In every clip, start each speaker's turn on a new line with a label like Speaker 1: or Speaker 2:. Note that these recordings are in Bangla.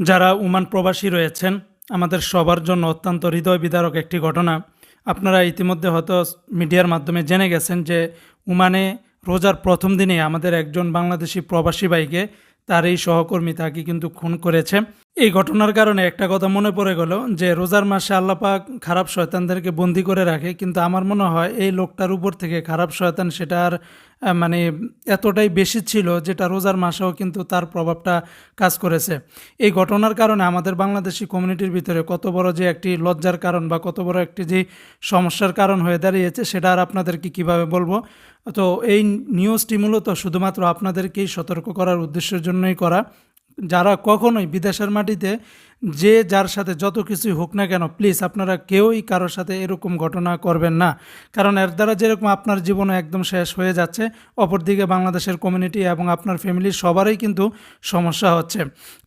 Speaker 1: যারা উমান প্রবাসী রয়েছেন, আমাদের সবার জন্য অত্যন্ত হৃদয় বিদারক একটি ঘটনা। আপনারা ইতিমধ্যে হয়তো মিডিয়ার মাধ্যমে জেনে গেছেন যে উমানে রোজার প্রথম দিনে আমাদের একজন বাংলাদেশি প্রবাসী ভাইকে তার এই সহকর্মী তাকে কিন্তু খুন করেছে। এই ঘটনার কারণে একটা কথা মনে পড়ে গেল যে রোজার মাসে আল্লাপাক খারাপ শয়তানদেরকে বন্দি করে রাখে, কিন্তু আমার মনে হয় এই লোকটার উপর থেকে খারাপ শয়তান সেটা আর মানে এতটাই বেশি ছিল যেটা রোজার মাসেও কিন্তু তার প্রভাবটা কাজ করেছে। এই ঘটনার কারণে আমাদের বাংলাদেশি কমিউনিটির ভিতরে কত বড় যে একটি লজ্জার কারণ বা কত বড় একটি যে সমস্যার কারণ হয়ে দাঁড়িয়েছে সেটা আর আপনাদেরকে কীভাবে বলব? তো এই নিউজটি মূলত শুধুমাত্র আপনাদেরকেই সতর্ক করার উদ্দেশ্যের জন্যই করা। যারা কখনোই বিদেশের মাটিতে যে যার সাথে যত কিছুই হোক না কেন প্লিজ আপনারা কেউই কারোর সাথে এরকম ঘটনা করবেন না। কারণ এর দ্বারা যেরকম আপনার জীবনও একদম শেষ হয়ে যাচ্ছে, অপরদিকে বাংলাদেশের কমিউনিটি এবং আপনার ফ্যামিলির সবারই কিন্তু সমস্যা হচ্ছে।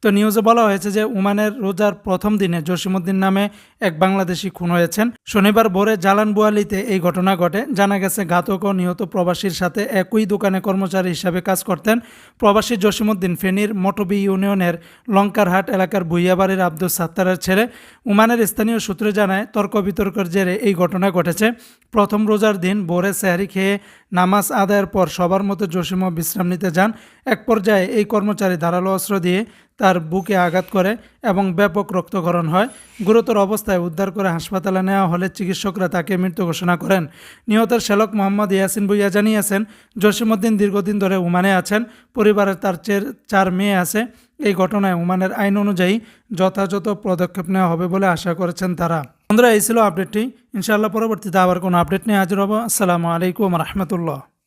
Speaker 1: তো নিউজে বলা হয়েছে যে, উমানের রোজার প্রথম দিনে জসিমুদ্দিন নামে এক বাংলাদেশি খুন হয়েছেন। শনিবার ভোরে জালান বুয়ালিতে এই ঘটনা ঘটে। জানা গেছে ঘাতক ও নিহত প্রবাসীর সাথে একই দোকানে কর্মচারী হিসাবে কাজ করতেন প্রবাসী জসিমুদ্দিন ফেনীর মটবি ইউনিয়নের লঙ্কারহাট এলাকার ভুইয়াবাড়ির আব্দুল সাত্তারের ছেলে উমানের স্থানীয় সূত্রে জানায়, তর্ক বিতর্কের জেরে এই ঘটনা ঘটেছে। প্রথম রোজার দিন ভোরে সেহারি খেয়ে নামাজ আদায়ের পর সবার মতো জসিমও বিশ্রাম নিতে যান। এক পর্যায়ে এই কর্মচারী ধারালো অস্ত্র দিয়ে তার বুকে আঘাত করে এবং ব্যাপক রক্তক্ষরণ হয়। গুরুতর অবস্থায় উদ্ধার করে হাসপাতালে নেওয়া হলে চিকিৎসকরা তাকে মৃত্যু ঘোষণা করেন। নিহতের শ্যালক মোহাম্মদ ইয়াসিন ভুইয়া জানিয়েছেন জসিমউদ্দিন দীর্ঘদিন ধরে উমানে আছেন, পরিবারের তার চার মেয়ে আছে। এই ঘটনায় উমানের আইন অনুযায়ী যথাযথ পদক্ষেপ নেওয়া হবে বলে আশা করেছেন তারা। বন্ধুরা, এই ছিল আপডেটটি ইনশাআল্লাহ পরবর্তীতে আবার কোনো আপডেট নিয়ে হাজির হব। আসসালামু আলাইকুম রহমতুল্লাহ।